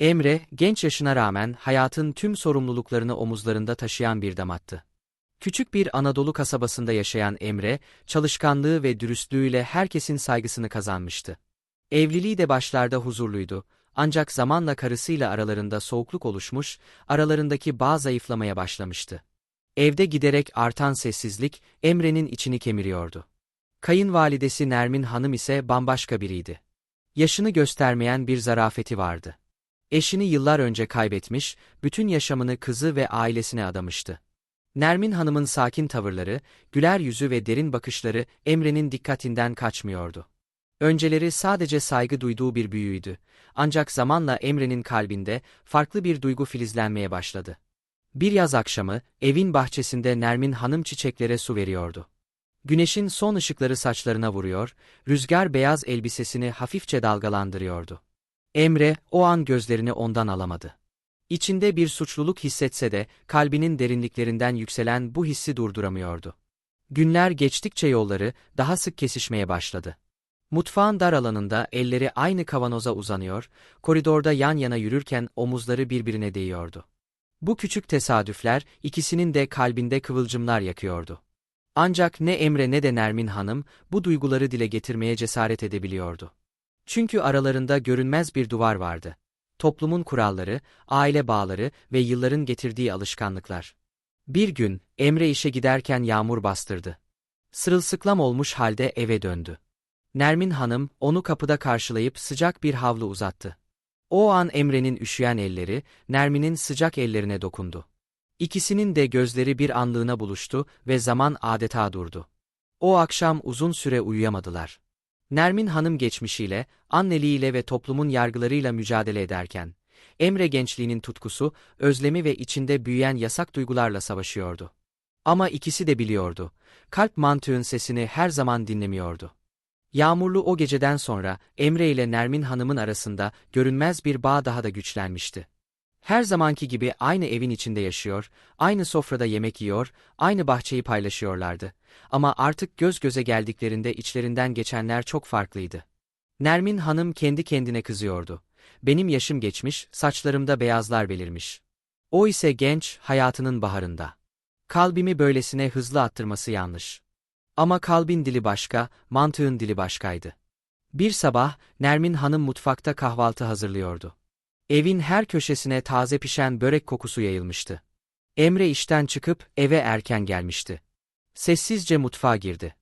Emre, genç yaşına rağmen hayatın tüm sorumluluklarını omuzlarında taşıyan bir damattı. Küçük bir Anadolu kasabasında yaşayan Emre, çalışkanlığı ve dürüstlüğüyle herkesin saygısını kazanmıştı. Evliliği de başlarda huzurluydu, ancak zamanla karısıyla aralarında soğukluk oluşmuş, aralarındaki bağ zayıflamaya başlamıştı. Evde giderek artan sessizlik, Emre'nin içini kemiriyordu. Kayınvalidesi Nermin Hanım ise bambaşka biriydi. Yaşını göstermeyen bir zarafeti vardı. Eşini yıllar önce kaybetmiş, bütün yaşamını kızı ve ailesine adamıştı. Nermin Hanım'ın sakin tavırları, güler yüzü ve derin bakışları Emre'nin dikkatinden kaçmıyordu. Önceleri sadece saygı duyduğu bir büyüydü. Ancak zamanla Emre'nin kalbinde farklı bir duygu filizlenmeye başladı. Bir yaz akşamı, evin bahçesinde Nermin Hanım çiçeklere su veriyordu. Güneşin son ışıkları saçlarına vuruyor, rüzgar beyaz elbisesini hafifçe dalgalandırıyordu. Emre, o an gözlerini ondan alamadı. İçinde bir suçluluk hissetse de, kalbinin derinliklerinden yükselen bu hissi durduramıyordu. Günler geçtikçe yolları, daha sık kesişmeye başladı. Mutfağın dar alanında elleri aynı kavanoza uzanıyor, koridorda yan yana yürürken omuzları birbirine değiyordu. Bu küçük tesadüfler, ikisinin de kalbinde kıvılcımlar yakıyordu. Ancak ne Emre ne de Nermin Hanım, bu duyguları dile getirmeye cesaret edebiliyordu. Çünkü aralarında görünmez bir duvar vardı. Toplumun kuralları, aile bağları ve yılların getirdiği alışkanlıklar. Bir gün, Emre işe giderken yağmur bastırdı. Sırılsıklam olmuş halde eve döndü. Nermin Hanım, onu kapıda karşılayıp sıcak bir havlu uzattı. O an Emre'nin üşüyen elleri, Nermin'in sıcak ellerine dokundu. İkisinin de gözleri bir anlığına buluştu ve zaman adeta durdu. O akşam uzun süre uyuyamadılar. Nermin Hanım geçmişiyle, anneliğiyle ve toplumun yargılarıyla mücadele ederken, Emre gençliğinin tutkusu, özlemi ve içinde büyüyen yasak duygularla savaşıyordu. Ama ikisi de biliyordu, kalp mantığın sesini her zaman dinlemiyordu. Yağmurlu o geceden sonra Emre ile Nermin Hanım'ın arasında görünmez bir bağ daha da güçlenmişti. Her zamanki gibi aynı evin içinde yaşıyor, aynı sofrada yemek yiyor, aynı bahçeyi paylaşıyorlardı. Ama artık göz göze geldiklerinde içlerinden geçenler çok farklıydı. Nermin Hanım kendi kendine kızıyordu. Benim yaşım geçmiş, saçlarımda beyazlar belirmiş. O ise genç, hayatının baharında. Kalbimi böylesine hızlı attırması yanlış. Ama kalbin dili başka, mantığın dili başkaydı. Bir sabah, Nermin Hanım mutfakta kahvaltı hazırlıyordu. Evin her köşesine taze pişen börek kokusu yayılmıştı. Emre işten çıkıp eve erken gelmişti. Sessizce mutfağa girdi.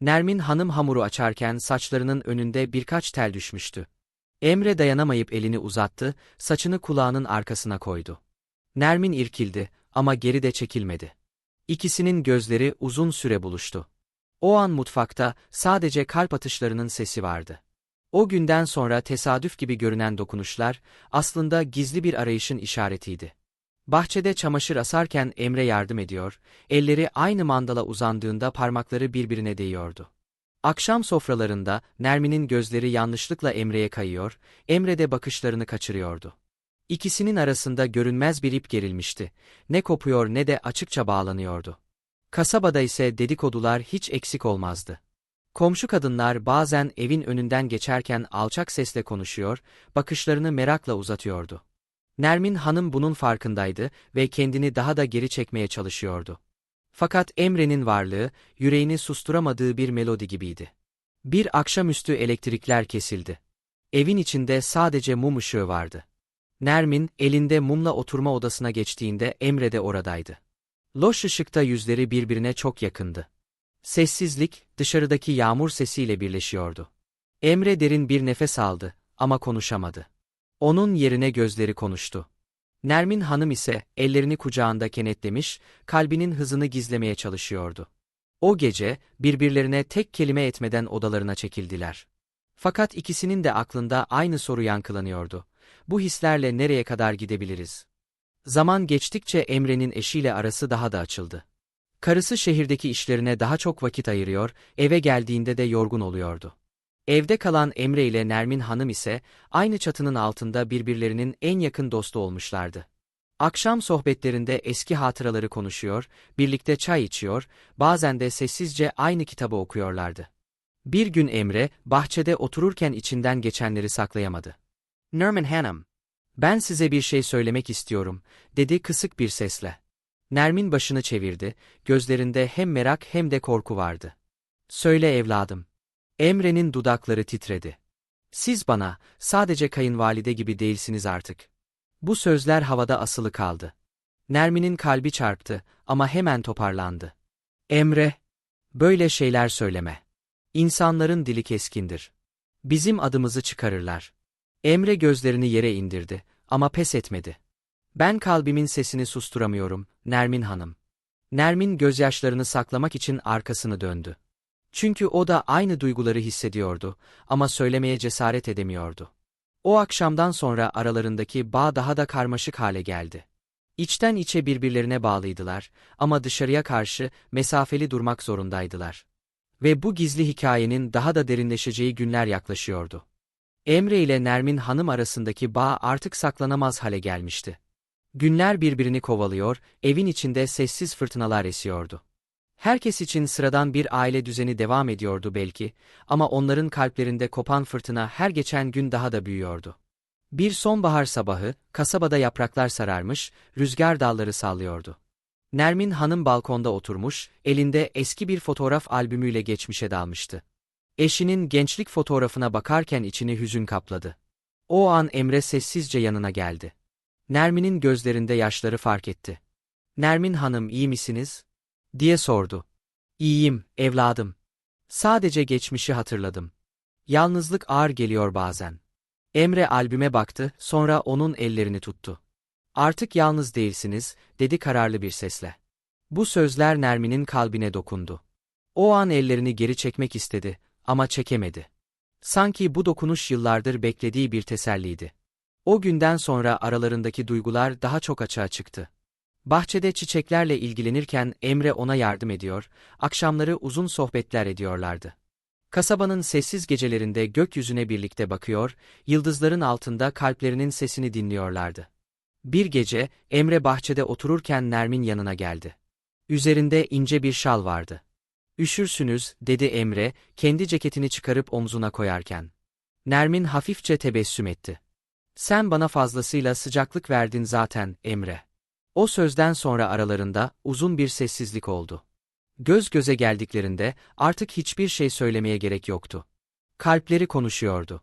Nermin hanım hamuru açarken saçlarının önünde birkaç tel düşmüştü. Emre dayanamayıp elini uzattı, saçını kulağının arkasına koydu. Nermin irkildi ama geri de çekilmedi. İkisinin gözleri uzun süre buluştu. O an mutfakta sadece kalp atışlarının sesi vardı. O günden sonra tesadüf gibi görünen dokunuşlar, aslında gizli bir arayışın işaretiydi. Bahçede çamaşır asarken Emre yardım ediyor, elleri aynı mandala uzandığında parmakları birbirine değiyordu. Akşam sofralarında Nermin'in gözleri yanlışlıkla Emre'ye kayıyor, Emre de bakışlarını kaçırıyordu. İkisinin arasında görünmez bir ip gerilmişti. Ne kopuyor ne de açıkça bağlanıyordu. Kasabada ise dedikodular hiç eksik olmazdı. Komşu kadınlar bazen evin önünden geçerken alçak sesle konuşuyor, bakışlarını merakla uzatıyordu. Nermin Hanım bunun farkındaydı ve kendini daha da geri çekmeye çalışıyordu. Fakat Emre'nin varlığı, yüreğini susturamadığı bir melodi gibiydi. Bir akşamüstü elektrikler kesildi. Evin içinde sadece mum ışığı vardı. Nermin, elinde mumla oturma odasına geçtiğinde Emre de oradaydı. Loş ışıkta yüzleri birbirine çok yakındı. Sessizlik, dışarıdaki yağmur sesiyle birleşiyordu. Emre derin bir nefes aldı ama konuşamadı. Onun yerine gözleri konuştu. Nermin Hanım ise ellerini kucağında kenetlemiş, kalbinin hızını gizlemeye çalışıyordu. O gece birbirlerine tek kelime etmeden odalarına çekildiler. Fakat ikisinin de aklında aynı soru yankılanıyordu. Bu hislerle nereye kadar gidebiliriz? Zaman geçtikçe Emre'nin eşiyle arası daha da açıldı. Karısı şehirdeki işlerine daha çok vakit ayırıyor, eve geldiğinde de yorgun oluyordu. Evde kalan Emre ile Nermin Hanım ise aynı çatının altında birbirlerinin en yakın dostu olmuşlardı. Akşam sohbetlerinde eski hatıraları konuşuyor, birlikte çay içiyor, bazen de sessizce aynı kitabı okuyorlardı. Bir gün Emre, bahçede otururken içinden geçenleri saklayamadı. Nermin Hanım, Ben size bir şey söylemek istiyorum, dedi kısık bir sesle. Nermin başını çevirdi, gözlerinde hem merak hem de korku vardı. Söyle evladım. Emre'nin dudakları titredi. Siz bana, sadece kayınvalide gibi değilsiniz artık. Bu sözler havada asılı kaldı. Nermin'in kalbi çarptı ama hemen toparlandı. Emre, böyle şeyler söyleme. İnsanların dili keskindir. Bizim adımızı çıkarırlar. Emre gözlerini yere indirdi ama pes etmedi. Ben kalbimin sesini susturamıyorum, Nermin Hanım. Nermin gözyaşlarını saklamak için arkasını döndü. Çünkü o da aynı duyguları hissediyordu ama söylemeye cesaret edemiyordu. O akşamdan sonra aralarındaki bağ daha da karmaşık hale geldi. İçten içe birbirlerine bağlıydılar ama dışarıya karşı mesafeli durmak zorundaydılar. Ve bu gizli hikayenin daha da derinleşeceği günler yaklaşıyordu. Emre ile Nermin Hanım arasındaki bağ artık saklanamaz hale gelmişti. Günler birbirini kovalıyor, evin içinde sessiz fırtınalar esiyordu. Herkes için sıradan bir aile düzeni devam ediyordu belki ama onların kalplerinde kopan fırtına her geçen gün daha da büyüyordu. Bir sonbahar sabahı, kasabada yapraklar sararmış, rüzgar dalları sallıyordu. Nermin hanım balkonda oturmuş, elinde eski bir fotoğraf albümüyle geçmişe dalmıştı. Eşinin gençlik fotoğrafına bakarken içini hüzün kapladı. O an Emre sessizce yanına geldi. Nermin'in gözlerinde yaşları fark etti. Nermin hanım iyi misiniz? diye sordu. İyiyim, evladım. Sadece geçmişi hatırladım. Yalnızlık ağır geliyor bazen. Emre albüme baktı, sonra onun ellerini tuttu. Artık yalnız değilsiniz, dedi kararlı bir sesle. Bu sözler Nermin'in kalbine dokundu. O an ellerini geri çekmek istedi ama çekemedi. Sanki bu dokunuş yıllardır beklediği bir teselliydi. O günden sonra aralarındaki duygular daha çok açığa çıktı. Bahçede çiçeklerle ilgilenirken Emre ona yardım ediyor, akşamları uzun sohbetler ediyorlardı. Kasabanın sessiz gecelerinde gökyüzüne birlikte bakıyor, yıldızların altında kalplerinin sesini dinliyorlardı. Bir gece, Emre bahçede otururken Nermin yanına geldi. Üzerinde ince bir şal vardı. Üşürsünüz, dedi Emre, kendi ceketini çıkarıp omzuna koyarken. Nermin hafifçe tebessüm etti. Sen bana fazlasıyla sıcaklık verdin zaten, Emre. O sözden sonra aralarında uzun bir sessizlik oldu. Göz göze geldiklerinde artık hiçbir şey söylemeye gerek yoktu. Kalpleri konuşuyordu.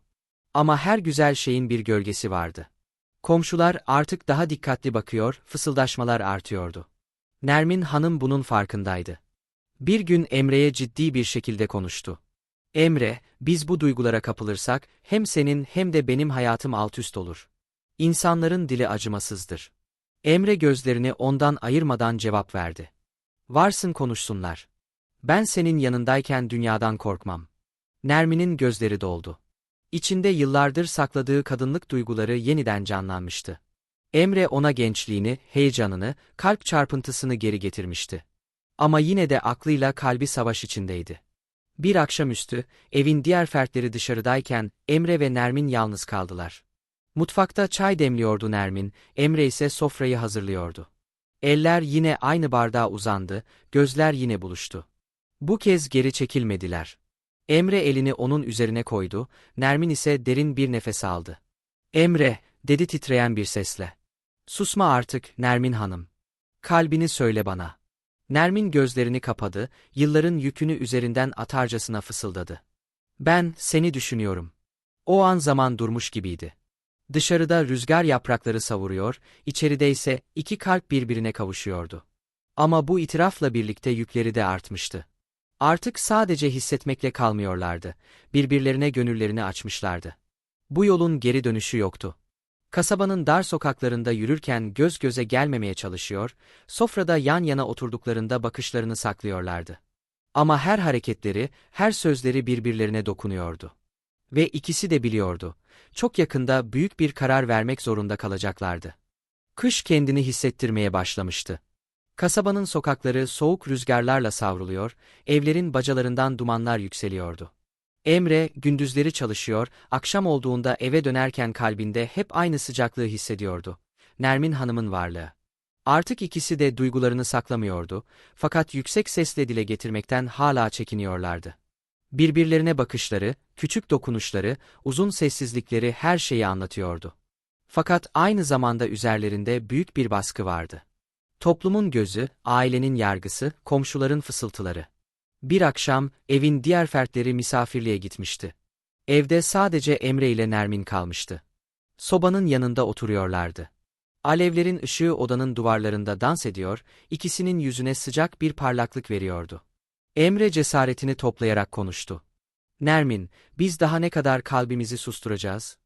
Ama her güzel şeyin bir gölgesi vardı. Komşular artık daha dikkatli bakıyor, fısıldaşmalar artıyordu. Nermin hanım bunun farkındaydı. Bir gün Emre'ye ciddi bir şekilde konuştu. Emre, biz bu duygulara kapılırsak hem senin hem de benim hayatım altüst olur. İnsanların dili acımasızdır. Emre gözlerini ondan ayırmadan cevap verdi. Varsın konuşsunlar. Ben senin yanındayken dünyadan korkmam. Nermin'in gözleri doldu. İçinde yıllardır sakladığı kadınlık duyguları yeniden canlanmıştı. Emre ona gençliğini, heyecanını, kalp çarpıntısını geri getirmişti. Ama yine de aklıyla kalbi savaş içindeydi. Bir akşamüstü, evin diğer fertleri dışarıdayken Emre ve Nermin yalnız kaldılar. Mutfakta çay demliyordu Nermin, Emre ise sofrayı hazırlıyordu. Eller yine aynı bardağa uzandı, gözler yine buluştu. Bu kez geri çekilmediler. Emre elini onun üzerine koydu, Nermin ise derin bir nefes aldı. Emre, dedi titreyen bir sesle. Susma artık, Nermin hanım. Kalbini söyle bana. Nermin gözlerini kapadı, yılların yükünü üzerinden atarcasına fısıldadı. Ben, seni düşünüyorum. O an zaman durmuş gibiydi. Dışarıda rüzgar yaprakları savuruyor, içeride ise iki kalp birbirine kavuşuyordu. Ama bu itirafla birlikte yükleri de artmıştı. Artık sadece hissetmekle kalmıyorlardı, birbirlerine gönüllerini açmışlardı. Bu yolun geri dönüşü yoktu. Kasabanın dar sokaklarında yürürken göz göze gelmemeye çalışıyor, sofrada yan yana oturduklarında bakışlarını saklıyorlardı. Ama her hareketleri, her sözleri birbirlerine dokunuyordu. Ve ikisi de biliyordu, çok yakında büyük bir karar vermek zorunda kalacaklardı. Kış kendini hissettirmeye başlamıştı. Kasabanın sokakları soğuk rüzgarlarla savruluyor, evlerin bacalarından dumanlar yükseliyordu. Emre, gündüzleri çalışıyor, akşam olduğunda eve dönerken kalbinde hep aynı sıcaklığı hissediyordu. Nermin Hanım'ın varlığı. Artık ikisi de duygularını saklamıyordu, fakat yüksek sesle dile getirmekten hala çekiniyorlardı. Birbirlerine bakışları, küçük dokunuşları, uzun sessizlikleri her şeyi anlatıyordu. Fakat aynı zamanda üzerlerinde büyük bir baskı vardı. Toplumun gözü, ailenin yargısı, komşuların fısıltıları. Bir akşam evin diğer fertleri misafirliğe gitmişti. Evde sadece Emre ile Nermin kalmıştı. Sobanın yanında oturuyorlardı. Alevlerin ışığı odanın duvarlarında dans ediyor, ikisinin yüzüne sıcak bir parlaklık veriyordu. Emre cesaretini toplayarak konuştu. Nermin, biz daha ne kadar kalbimizi susturacağız?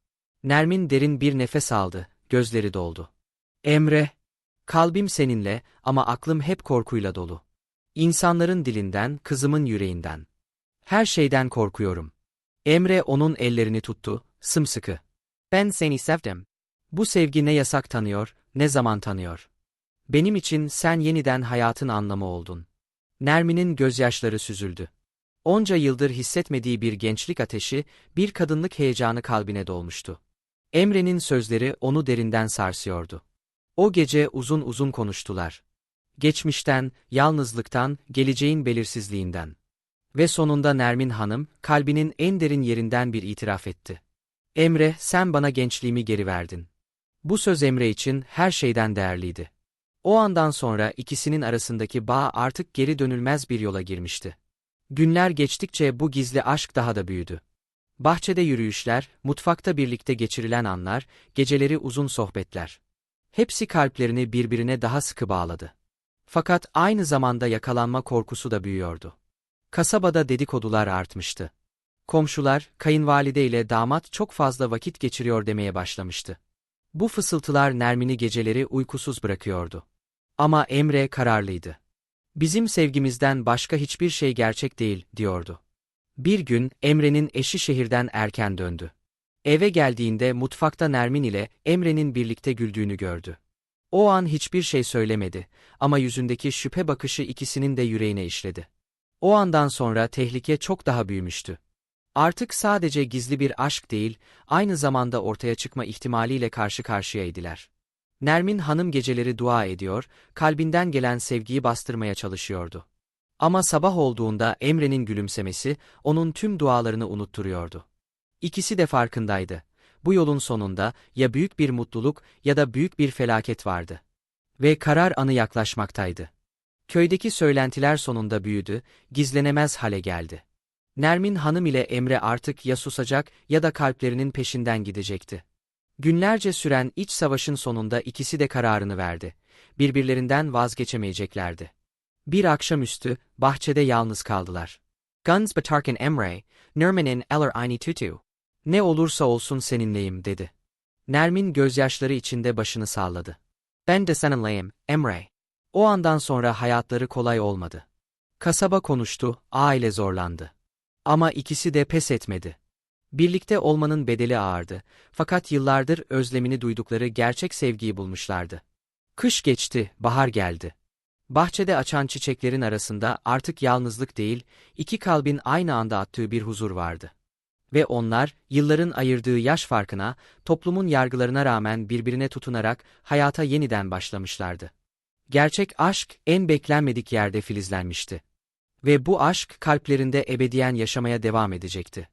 Nermin derin bir nefes aldı, gözleri doldu. Emre, kalbim seninle ama aklım hep korkuyla dolu. İnsanların dilinden, kızımın yüreğinden. Her şeyden korkuyorum. Emre onun ellerini tuttu, sımsıkı. Ben seni sevdim. Bu sevgi ne yasak tanıyor, ne zaman tanıyor. Benim için sen yeniden hayatın anlamı oldun. Nermin'in gözyaşları süzüldü. Onca yıldır hissetmediği bir gençlik ateşi, bir kadınlık heyecanı kalbine dolmuştu. Emre'nin sözleri onu derinden sarsıyordu. O gece uzun uzun konuştular. Geçmişten, yalnızlıktan, geleceğin belirsizliğinden. Ve sonunda Nermin Hanım, kalbinin en derin yerinden bir itiraf etti. Emre, sen bana gençliğimi geri verdin. Bu söz Emre için her şeyden değerliydi. O andan sonra ikisinin arasındaki bağ artık geri dönülmez bir yola girmişti. Günler geçtikçe bu gizli aşk daha da büyüdü. Bahçede yürüyüşler, mutfakta birlikte geçirilen anlar, geceleri uzun sohbetler. Hepsi kalplerini birbirine daha sıkı bağladı. Fakat aynı zamanda yakalanma korkusu da büyüyordu. Kasabada dedikodular artmıştı. Komşular, kayınvalide ile damat çok fazla vakit geçiriyor demeye başlamıştı. Bu fısıltılar Nermin'i geceleri uykusuz bırakıyordu. Ama Emre kararlıydı. Bizim sevgimizden başka hiçbir şey gerçek değil, diyordu. Bir gün Emre'nin eşi şehirden erken döndü. Eve geldiğinde mutfakta Nermin ile Emre'nin birlikte güldüğünü gördü. O an hiçbir şey söylemedi ama yüzündeki şüphe bakışı ikisinin de yüreğine işledi. O andan sonra tehlike çok daha büyümüştü. Artık sadece gizli bir aşk değil, aynı zamanda ortaya çıkma ihtimaliyle karşı karşıyaydılar. Nermin hanım geceleri dua ediyor, kalbinden gelen sevgiyi bastırmaya çalışıyordu. Ama sabah olduğunda Emre'nin gülümsemesi, onun tüm dualarını unutturuyordu. İkisi de farkındaydı. Bu yolun sonunda ya büyük bir mutluluk ya da büyük bir felaket vardı. Ve karar anı yaklaşmaktaydı. Köydeki söylentiler sonunda büyüdü, gizlenemez hale geldi. Nermin hanım ile Emre artık ya susacak ya da kalplerinin peşinden gidecekti. Günlerce süren iç savaşın sonunda ikisi de kararını verdi. Birbirlerinden vazgeçemeyeceklerdi. Bir akşamüstü, bahçede yalnız kaldılar. Guns Batarkin Emre, Nermin'in eller aynı tutu. Ne olursa olsun seninleyim dedi. Nermin gözyaşları içinde başını salladı. Ben de seninleyim, Emre. O andan sonra hayatları kolay olmadı. Kasaba konuştu, aile zorlandı. Ama ikisi de pes etmedi. Birlikte olmanın bedeli ağırdı, fakat yıllardır özlemini duydukları gerçek sevgiyi bulmuşlardı. Kış geçti, bahar geldi. Bahçede açan çiçeklerin arasında artık yalnızlık değil, iki kalbin aynı anda attığı bir huzur vardı. Ve onlar, yılların ayırdığı yaş farkına, toplumun yargılarına rağmen birbirine tutunarak hayata yeniden başlamışlardı. Gerçek aşk en beklenmedik yerde filizlenmişti. Ve bu aşk kalplerinde ebediyen yaşamaya devam edecekti.